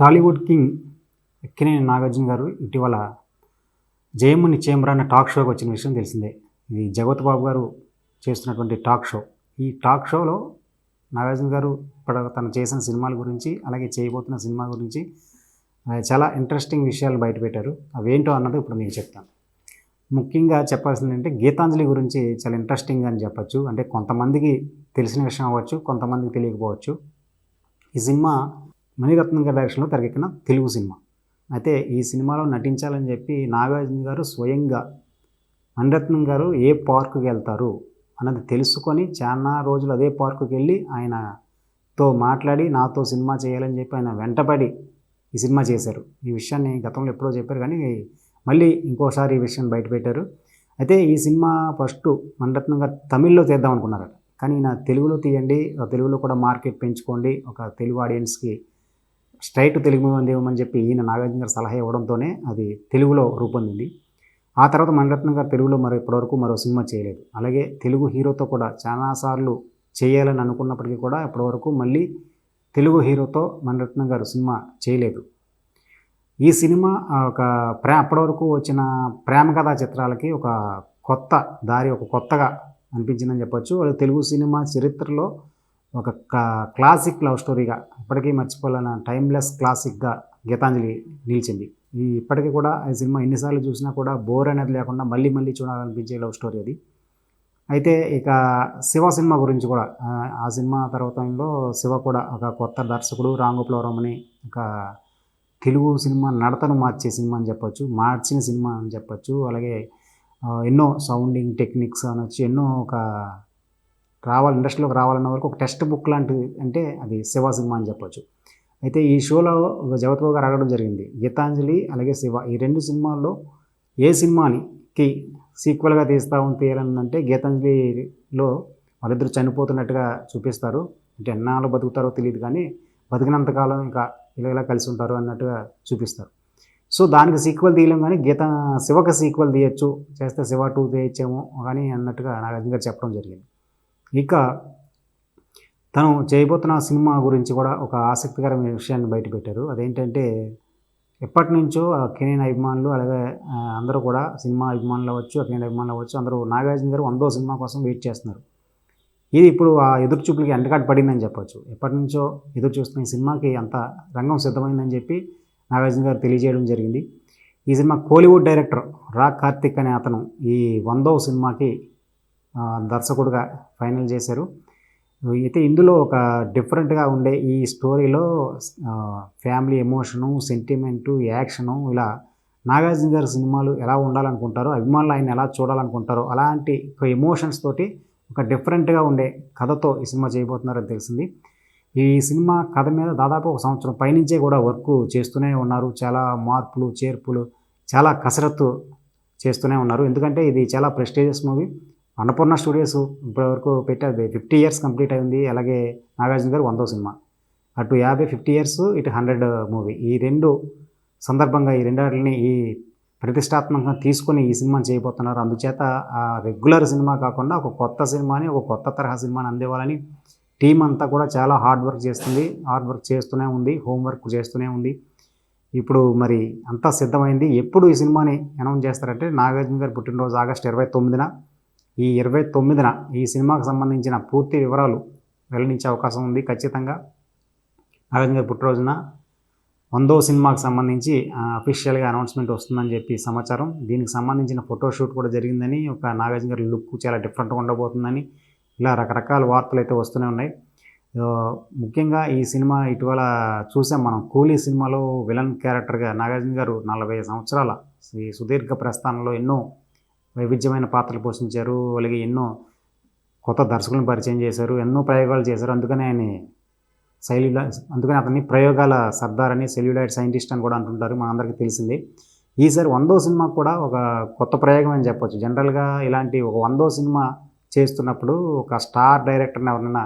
Tollywood king ఎక్కినేని Nagarjuna గారు ఇటీవల జయముని chamber అనే టాక్ షోకి వచ్చిన విషయం తెలిసిందే. ఇది జగత్ బాబు గారు చేస్తున్నటువంటి టాక్ షో. ఈ టాక్ షోలో నాగార్జున గారు ఇప్పుడు తను చేసిన సినిమాల గురించి అలాగే చేయబోతున్న సినిమా గురించి చాలా ఇంట్రెస్టింగ్ విషయాలు బయటపెట్టారు. అవేంటో అన్నది ఇప్పుడు మీకు చెప్తాను. ముఖ్యంగా చెప్పాల్సింది అంటే గీతాంజలి గురించి చాలా ఇంట్రెస్టింగ్ అని చెప్పచ్చు. అంటే కొంతమందికి తెలిసిన విషయం అవ్వచ్చు కొంతమందికి తెలియకపోవచ్చు. ఈ సినిమా మణిరత్నం గారి డైరెక్షన్లో తెరకెక్కిన తెలుగు సినిమా. అయితే ఈ సినిమాలో నటించాలని చెప్పి నాగార్జున గారు స్వయంగా మణిరత్నం గారు ఏ పార్కుకి వెళ్తారు అన్నది తెలుసుకొని చాలా రోజులు అదే పార్కుకి వెళ్ళి ఆయనతో మాట్లాడి నాతో సినిమా చేయాలని చెప్పి ఆయన వెంటపడి ఈ సినిమా చేశారు. ఈ విషయాన్ని గతంలో ఎప్పుడో చెప్పారు కానీ మళ్ళీ ఇంకోసారి ఈ విషయం బయటపెట్టారు అయితే ఈ సినిమా ఫస్ట్ మణిరత్నం గారు తమిళ్ళో తీద్దాం అనుకున్నారట. కానీ నా తెలుగులో తీయండి తెలుగులో కూడా మార్కెట్ పెంచుకోండి ఒక తెలుగు ఆడియన్స్కి స్ట్రైట్ తెలుగు మూవీ ఇవ్వమని చెప్పి ఈయన నాగార్జున గారు సలహా ఇవ్వడంతోనే అది తెలుగులో రూపొందింది. ఆ తర్వాత మణిరత్నం గారు తెలుగులో మరో ఇప్పటివరకు మరో సినిమా చేయలేదు. అలాగే తెలుగు హీరోతో కూడా చాలాసార్లు చేయాలని అనుకున్నప్పటికీ కూడా ఇప్పటివరకు మళ్ళీ తెలుగు హీరోతో మణిరత్నం గారు సినిమా చేయలేదు. ఈ సినిమా ఒక ప్రే అప్పటివరకు వచ్చిన ప్రేమ కథా చిత్రాలకి ఒక కొత్త దారి ఒక కొత్తగా అనిపించిందని చెప్పొచ్చు. వాళ్ళు తెలుగు సినిమా చరిత్రలో ఒక క- క్లాసిక్ లవ్ స్టోరీగా ఇప్పటికీ మర్చిపోలేన టైమ్లెస్ క్లాసిక్గా గీతాంజలి నిలిచింది. ఈ ఇప్పటికీ కూడా ఈ సినిమా ఎన్నిసార్లు చూసినా కూడా బోర్ అనేది లేకుండా మళ్ళీ మళ్ళీ చూడాలనిపించే లవ్ స్టోరీ అది. అయితే ఇక శివ సినిమా గురించి కూడా ఆ, సినిమా తర్వాతంలో శివ కూడా ఒక కొత్త దర్శకుడు రాంగోపులవరం అని ఒక తెలుగు సినిమా నడతను మార్చే సినిమా అని చెప్పొచ్చు మార్చిన సినిమా అని చెప్పొచ్చు అలాగే ఎన్నో సౌండింగ్ టెక్నిక్స్ అనొచ్చు ఎన్నో ఒక రావాలి ఇండస్ట్రీలోకి రావాలన్న వరకు ఒక టెక్స్ట్ బుక్ లాంటిది అంటే అది శివ సినిమా అని చెప్పొచ్చు. అయితే ఈ షోలో జగత్బాబు గారు అడగడం జరిగింది గీతాంజలి అలాగే శివ ఈ రెండు సినిమాల్లో ఏ సినిమానికి సీక్వల్గా తీస్తాము తీయాలంటే గీతాంజలిలో వాళ్ళిద్దరు చనిపోతున్నట్టుగా చూపిస్తారు. అంటే ఎన్నాళ్ళు బతుకుతారో తెలియదు కానీ బతికినంతకాలం ఇంకా ఇలా ఇలా కలిసి ఉంటారు అన్నట్టుగా చూపిస్తారు. సో దానికి సీక్వెల్ తీయలేం కానీ గీత శివకి సీక్వెల్ తీయచ్చు చేస్తే శివ టూ తీయచ్చేమో కానీ అన్నట్టుగా నాగార్జున గారు చెప్పడం జరిగింది. ఇక తను చేయబోతున్న సినిమా గురించి కూడా ఒక ఆసక్తికరమైన విషయాన్ని బయటపెట్టారు అదేంటంటే ఎప్పటి నుంచో కెనీన్ అభిమానులు అలాగే అందరూ కూడా సినిమా అభిమానులు అవ్వచ్చు కెనీన్ అభిమానులు అవ్వచ్చు అందరూ నాగార్జున గారు వందో సినిమా కోసం వెయిట్ చేస్తున్నారు. ఇది ఇప్పుడు ఆ ఎదురు చూపులకి ఎండకాటు పడిందని చెప్పొచ్చు. ఎప్పటి నుంచో ఎదురు చూస్తున్న ఈ సినిమాకి అంత రంగం సిద్ధమైందని చెప్పి నాగార్జున గారు తెలియజేయడం జరిగింది. ఈ సినిమా కోలీవుడ్ డైరెక్టర్ రా కార్తిక్ అనే అతను ఈ వందో సినిమాకి దర్శకుడుగా ఫైనల్ చేశారు. అయితే ఇందులో ఒక డిఫరెంట్గా ఉండే ఈ స్టోరీలో ఫ్యామిలీ ఎమోషను సెంటిమెంటు యాక్షను ఇలా నాగార్జున గారి సినిమాలు ఎలా ఉండాలనుకుంటారో అభిమానులు ఆయన ఎలా చూడాలనుకుంటారో అలాంటి ఒక ఎమోషన్స్ తోటి ఒక డిఫరెంట్గా ఉండే కథతో ఈ సినిమా చేయబోతున్నారని తెలిసింది. ఈ సినిమా కథ మీద దాదాపు ఒక సంవత్సరం పైనుంచే కూడా వర్క్ చేస్తూనే ఉన్నారు. చాలా మార్పులు చేర్పులు చాలా కసరత్తు చేస్తూనే ఉన్నారు. ఎందుకంటే ఇది చాలా ప్రెస్టీజియస్ మూవీ. అన్నపూర్ణ స్టూడియోస్ ఇప్పటివరకు పెట్టారు ఫిఫ్టీ ఇయర్స్ కంప్లీట్ అయింది. అలాగే నాగార్జున గారు వందో సినిమా. అటు యాభై ఫిఫ్టీ ఇయర్స్ ఇటు హండ్రెడ్ మూవీ. ఈ రెండు సందర్భంగా ఈ రెండాటిని ఈ ప్రతిష్టాత్మకంగా తీసుకొని ఈ సినిమాని చేయబోతున్నారు. అందుచేత ఆ రెగ్యులర్ సినిమా కాకుండా ఒక కొత్త సినిమాని ఒక కొత్త తరహా సినిమాని అందివ్వాలని టీం అంతా కూడా చాలా హార్డ్ వర్క్ చేస్తుంది. హార్డ్ వర్క్ చేస్తూనే ఉంది. హోంవర్క్ చేస్తూనే ఉంది. ఇప్పుడు మరి అంతా సిద్ధమైంది. ఎప్పుడు ఈ సినిమాని అనౌన్స్ చేస్తారంటే నాగార్జున గారు పుట్టినరోజు ఆగస్టు ఇరవై తొమ్మిదిన. ఈ ఇరవై తొమ్మిదిన ఈ సినిమాకు సంబంధించిన పూర్తి వివరాలు వెల్లడించే అవకాశం ఉంది. ఖచ్చితంగా నాగార్జున గారి పుట్టినరోజున వందో సినిమాకి సంబంధించి అఫీషియల్గా అనౌన్స్మెంట్ వస్తుందని చెప్పి సమాచారం. దీనికి సంబంధించిన ఫోటోషూట్ కూడా జరిగిందని ఒక నాగార్జున గారి లుక్ చాలా డిఫరెంట్గా ఉండబోతుందని ఇలా రకరకాల వార్తలు అయితే వస్తూనే ఉన్నాయి. ముఖ్యంగా ఈ సినిమా ఇటీవల చూసాం మనం కూలీ సినిమాలో విలన్ క్యారెక్టర్గా నాగార్జున గారు నలభై సంవత్సరాల సుదీర్ఘ ప్రస్థానంలో ఎన్నో వైవిధ్యమైన పాత్రలు పోషించారు. అలాగే ఎన్నో కొత్త దర్శకులను పరిచయం చేశారు. ఎన్నో ప్రయోగాలు చేశారు. అందుకని ఆయన శైలిలా అందుకని అతన్ని ప్రయోగాల సర్దార్ అని సెల్యులాయిడ్ సైంటిస్ట్ అని కూడా అంటుంటారు. మనందరికీ తెలిసిందే. ఈసారి వందో సినిమా కూడా ఒక కొత్త ప్రయోగం అని చెప్పొచ్చు. జనరల్గా ఇలాంటి ఒక వందో సినిమా చేస్తున్నప్పుడు ఒక స్టార్ డైరెక్టర్ని ఎవరైనా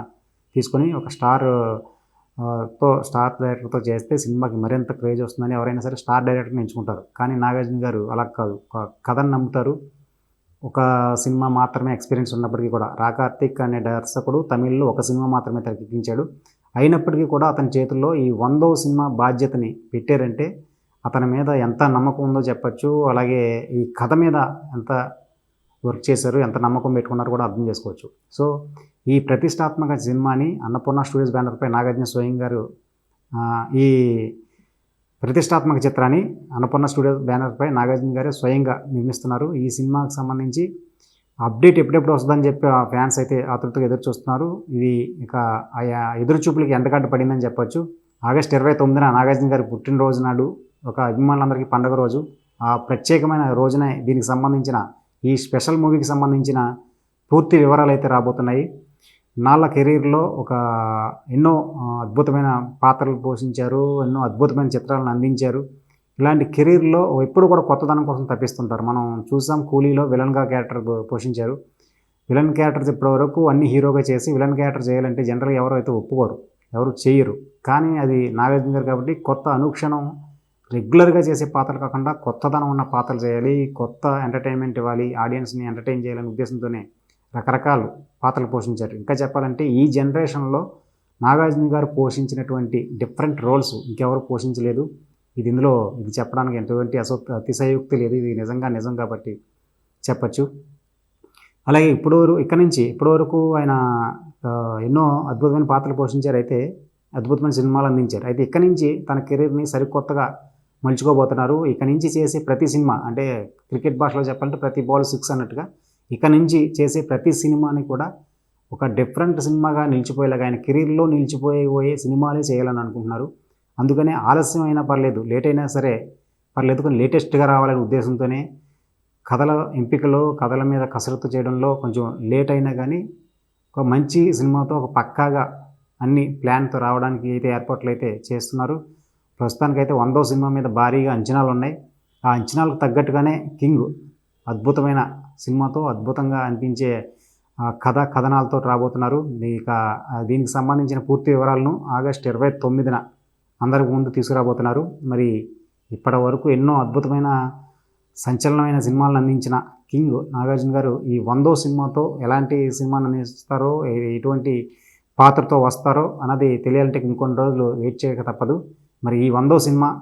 తీసుకొని ఒక స్టార్తో స్టార్ డైరెక్టర్తో చేస్తే సినిమాకి మరింత క్రేజ్ వస్తుందని ఎవరైనా సరే స్టార్ డైరెక్టర్ని ఎంచుకుంటారు. కానీ నాగార్జున గారు అలా కాదు. కథను నమ్ముతారు. ఒక సినిమా మాత్రమే ఎక్స్పీరియన్స్ ఉన్నప్పటికీ కూడా. రా కార్తిక్ అనే దర్శకుడు తమిళ్ళో ఒక సినిమా మాత్రమే తెరకెక్కించాడు. అయినప్పటికీ కూడా అతని చేతుల్లో ఈ వందో సినిమా బాధ్యతని పెట్టారంటే అతని మీద ఎంత నమ్మకం ఉందో చెప్పచ్చు. అలాగే ఈ కథ మీద ఎంత వర్క్ చేశారు ఎంత నమ్మకం పెట్టుకున్నారో కూడా అర్థం చేసుకోవచ్చు. సో ఈ ప్రతిష్టాత్మక సినిమాని అన్నపూర్ణ స్టూడియోస్ బ్యానర్పై నాగార్జున స్వయం గారు ఈ ప్రతిష్టాత్మక చిత్రాన్ని అన్నపూర్ణ స్టూడియో బ్యానర్పై నాగార్జున గారే స్వయంగా నిర్మిస్తున్నారు. ఈ సినిమాకి సంబంధించి అప్డేట్ ఎప్పుడెప్పుడు వస్తుందని చెప్పి ఆ ఫ్యాన్స్ అయితే ఆతృతగా ఎదురు చూస్తున్నారు. ఇది ఇక ఆయా ఎదురు చూపులకి ఎండగడ్డ పడిందని చెప్పొచ్చు. ఆగస్ట్ ఇరవై తొమ్మిదిన నాగార్జున గారి పుట్టినరోజు నాడు ఒక అభిమానులందరికీ పండుగ రోజు. ఆ ప్రత్యేకమైన రోజునే దీనికి సంబంధించిన ఈ స్పెషల్ మూవీకి సంబంధించిన పూర్తి వివరాలు అయితే రాబోతున్నాయి. నాళ్ళ కెరీర్లో ఒక ఎన్నో అద్భుతమైన పాత్రలు పోషించారు ఎన్నో అద్భుతమైన చిత్రాలను అందించారు. ఇలాంటి కెరీర్లో ఎప్పుడు కూడా కొత్తదనం కోసం తప్పిస్తుంటారు. మనం చూసాం కూలీలో విలన్గా క్యారెక్టర్ పోషించారు. విలన్ క్యారెక్టర్స్ ఇప్పటివరకు అన్ని హీరోగా చేసి విలన్ క్యారెక్టర్ చేయాలంటే జనరల్గా ఎవరు అయితే ఒప్పుకోరు ఎవరు చేయరు. కానీ అది నాగార్జున గారు కాబట్టి కొత్త అనుక్షణం రెగ్యులర్గా చేసే పాత్రలు కాకుండా కొత్తదనం ఉన్న పాత్రలు చేయాలి కొత్త ఎంటర్టైన్మెంట్ ఇవ్వాలి ఆడియన్స్ని ఎంటర్టైన్ చేయాలనే ఉద్దేశంతోనే రకరకాల పాత్రలు పోషించారు. ఇంకా చెప్పాలంటే ఈ జనరేషన్లో నాగార్జున గారు పోషించినటువంటి డిఫరెంట్ రోల్స్ ఇంకెవరు పోషించలేదు. ఇది ఇందులో ఇది చెప్పడానికి ఎటువంటి అసో అతిశయోక్తి లేదు. ఇది నిజంగా నిజం కాబట్టి చెప్పచ్చు. అలాగే ఇప్పుడు ఇక్కడ నుంచి ఇప్పటి వరకు ఆయన ఎన్నో అద్భుతమైన పాత్రలు పోషించారు. అయితే అద్భుతమైన సినిమాలు అందించారు. అయితే ఇక్కడ నుంచి తన కెరీర్ని సరికొత్తగా మలుచుకోబోతున్నారు. ఇక్కడి నుంచి చేసే ప్రతి సినిమా అంటే క్రికెట్ భాషలో చెప్పాలంటే ప్రతి బాల్ సిక్స్ అన్నట్టుగా ఇక నుంచి చేసే ప్రతి సినిమాని కూడా ఒక డిఫరెంట్ సినిమాగా నిలిచిపోయేలాగా ఆయన కెరీర్లో నిలిచిపోయే సినిమాలే చేయాలని అనుకుంటున్నారు. అందుకనే ఆలస్యం అయినా పర్లేదు లేట్ అయినా సరే పర్లేదు కానీ లేటెస్ట్గా రావాలనే ఉద్దేశంతోనే కథల ఎంపికలో కథల మీద కసరత్తు చేయడంలో కొంచెం లేట్ అయినా కానీ ఒక మంచి సినిమాతో ఒక పక్కాగా అన్ని ప్లాన్తో రావడానికి అయితే ఏర్పాట్లు అయితే చేస్తున్నారు. ప్రస్తుతానికైతే వందో సినిమా మీద భారీగా అంచనాలు ఉన్నాయి ఆ అంచనాలకు తగ్గట్టుగానే కింగ్ అద్భుతమైన సినిమాతో అద్భుతంగా అనిపించే కథ కథనాలతో రాబోతున్నారు. ఇక దీనికి సంబంధించిన పూర్తి వివరాలను ఆగస్ట్ ఇరవై తొమ్మిదిన అందరికి ముందు తీసుకురాబోతున్నారు. మరి ఇప్పటి వరకు ఎన్నో అద్భుతమైన సంచలనమైన సినిమాలను అందించిన కింగ్ నాగార్జున గారు ఈ వందో సినిమాతో ఎలాంటి సినిమాను అందిస్తారో ఎటువంటి పాత్రతో వస్తారో అన్నది తెలియాలంటే ఇంకొన్ని రోజులు వెయిట్ చేయక తప్పదు. మరి ఈ వందో సినిమా